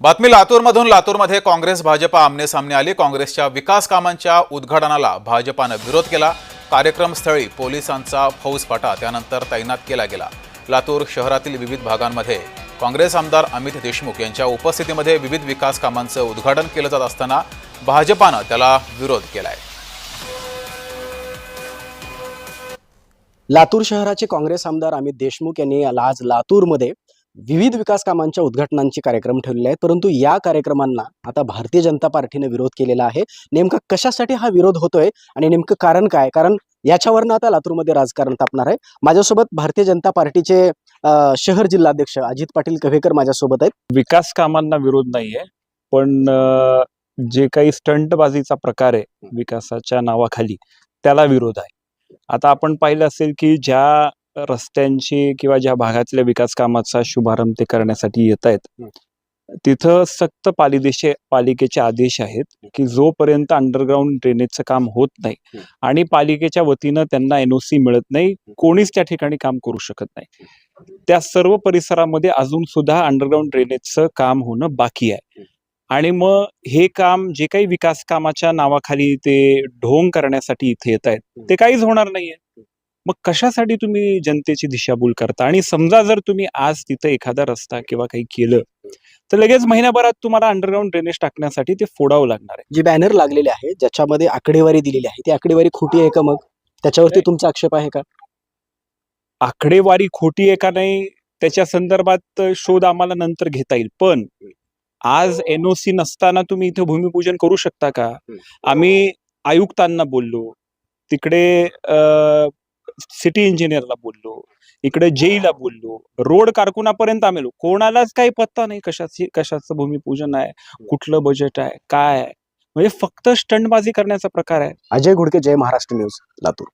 बातमी लातूरमधून. लातूरमध्ये काँग्रेस भाजपा आमने सामने आली. काँग्रेसच्या विकास कामांच्या उद्घाटनाला भाजपानं विरोध केला. कार्यक्रमस्थळी पोलिसांचा फौजफाटा त्यानंतर तैनात केला गेला. लातूर शहरातील विविध भागांमध्ये काँग्रेस आमदार अमित देशमुख यांच्या उपस्थितीमध्ये विविध विकास कामांचं उद्घाटन केलं जात असताना भाजपानं त्याला विरोध केलाय. लातूर शहराचे काँग्रेस आमदार अमित देशमुख यांनी आज लातूरमध्ये विविध विकास कामांच्या उद्घाटनांचे कार्यक्रम ठेवलेले आहेत. परंतु या कार्यक्रमांना आता भारतीय जनता पार्टीने विरोध केलेला आहे. नेमका कशासाठी हा विरोध होतोय आणि नेमकं कारण काय? कारण याच्यावरनं आता लातूरमध्ये राजकारण तापणार आहे. माझ्यासोबत भारतीय जनता पार्टीचे शहर जिल्हाध्यक्ष अजित पाटील कव्हेकर माझ्यासोबत आहेत. विकास कामांना विरोध नाहीये. पण जे काही स्टंटबाजीचा प्रकार आहे विकासाच्या नावाखाली त्याला विरोध आहे. आता आपण पाहिलं असेल की ज्या रस्त्यांची किंवा ज्या भागातल्या विकास कामाचा शुभारंभ ते करण्यासाठी येत आहेत. तिथं सक्त पालिदेशे पालिकेचे आदेश आहेत की जोपर्यंत अंडरग्राऊंड ड्रेनेजचं काम होत नाही. आणि पालिकेच्या वतीनं त्यांना एनओसी मिळत नाही कोणीच त्या ठिकाणी काम करू शकत नाही. त्या सर्व परिसरामध्ये अजून सुद्धा अंडरग्राऊंड ड्रेनेजचं काम होणं बाकी आहे. आणि मग हे काम जे काही विकास कामाच्या नावाखाली ते ढोंग करण्यासाठी इथे येत आहेत ते काहीच होणार नाहीये. मग कशासाठी तुम्ही जनतेची दिशाभूल करता? आणि समजा जर तुम्ही आज तिथं एखादा रस्ता किंवा काही केलं तर लगेच महिन्याभरात तुम्हाला अंडरग्राऊंड ड्रेनेज टाकण्यासाठी ते फोडावं लागणार आहे. जे बॅनर लागलेले आहे ज्याच्यामध्ये आकडेवारी दिलेली आहे ती आकडेवारी खोटी आहे का मग? त्याच्यावरती तुमचा आक्षेप आहे का? आकडेवारी खोटी आहे का नाही त्याच्या संदर्भात शोध आम्हाला नंतर घेता येईल. पण आज एनओसी नसताना तुम्ही इथे भूमिपूजन करू शकता का? आम्ही आयुक्तांना बोललो तिकडे सिटी इंजिनियरला बोललो इकडे जेईला बोललो रोड कारकुनापर्यंत आम्ही. कोणालाच काही पत्ता नाही कशाची कशाचं भूमिपूजन आहे कुठलं बजेट आहे काय आहे. म्हणजे फक्त स्टंटबाजी करण्याचा प्रकार आहे. अजय घोडके जय महाराष्ट्र न्यूज लातूर.